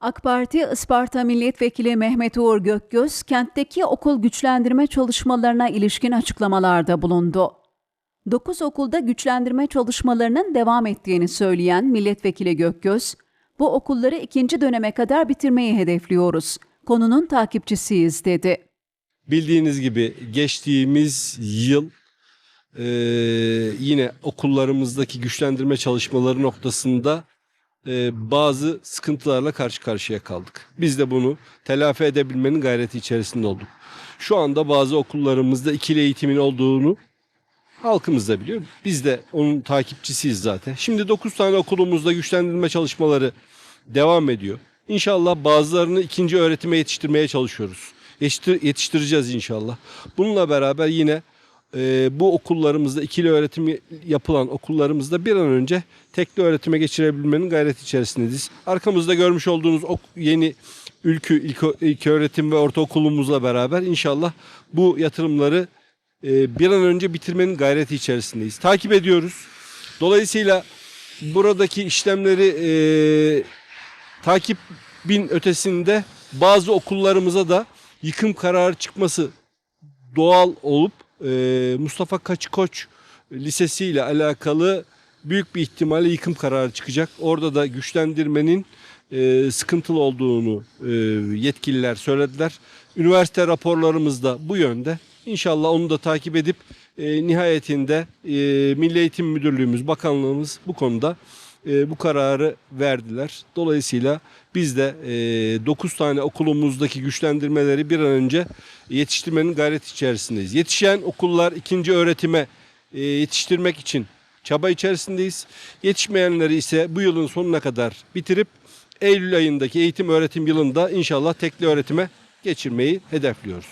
AK Parti Isparta Milletvekili Mehmet Uğur Gökgöz, kentteki okul güçlendirme çalışmalarına ilişkin açıklamalarda bulundu. 9 okulda güçlendirme çalışmalarının devam ettiğini söyleyen Milletvekili Gökgöz, bu okulları ikinci döneme kadar bitirmeyi hedefliyoruz. Konunun takipçisiyiz dedi. Bildiğiniz gibi geçtiğimiz yıl eee, yine okullarımızdaki güçlendirme çalışmaları noktasında eee, bazı sıkıntılarla karşı karşıya kaldık. Biz de bunu telafi edebilmenin gayreti içerisinde olduk. Şu anda bazı okullarımızda ikili eğitimin olduğunu halkımız da biliyor. Biz de onun takipçisiyiz zaten. Şimdi 9 tane okulumuzda güçlendirme çalışmaları devam ediyor. İnşallah bazılarını ikinci öğretime yetiştirmeye çalışıyoruz. Yetiştir, yetiştireceğiz inşallah. Bununla beraber yine e, bu okullarımızda ikili öğretim yapılan okullarımızda bir an önce tekli öğretime geçirebilmenin gayreti içerisindeyiz. Arkamızda görmüş olduğunuz ok, yeni ülkü ilk, ilk öğretim ve ortaokulumuzla beraber inşallah bu yatırımları e, bir an önce bitirmenin gayreti içerisindeyiz. Takip ediyoruz. Dolayısıyla buradaki işlemleri e, takibin ötesinde bazı okullarımıza da yıkım kararı çıkması doğal olup e, Mustafa Kaçı Koç Lisesi ile alakalı büyük bir ihtimalle yıkım kararı çıkacak. Orada da güçlendirmenin e, sıkıntılı olduğunu e, yetkililer söylediler. Üniversite raporlarımız da bu yönde. İnşallah onu da takip edip e, nihayetinde Milli Eğitim Müdürlüğümüz, bakanlığımız bu konuda e, bu kararı verdiler. Dolayısıyla biz de e, 9 tane okulumuzdaki güçlendirmeleri bir an önce yetiştirmenin gayreti içerisindeyiz. Yetişen okullar ikinci öğretime e, yetiştirmek için çaba içerisindeyiz. Yetişmeyenleri ise bu yılın sonuna kadar bitirip Eylül ayındaki eğitim öğretim yılında inşallah tekli öğretime geçirmeyi hedefliyoruz.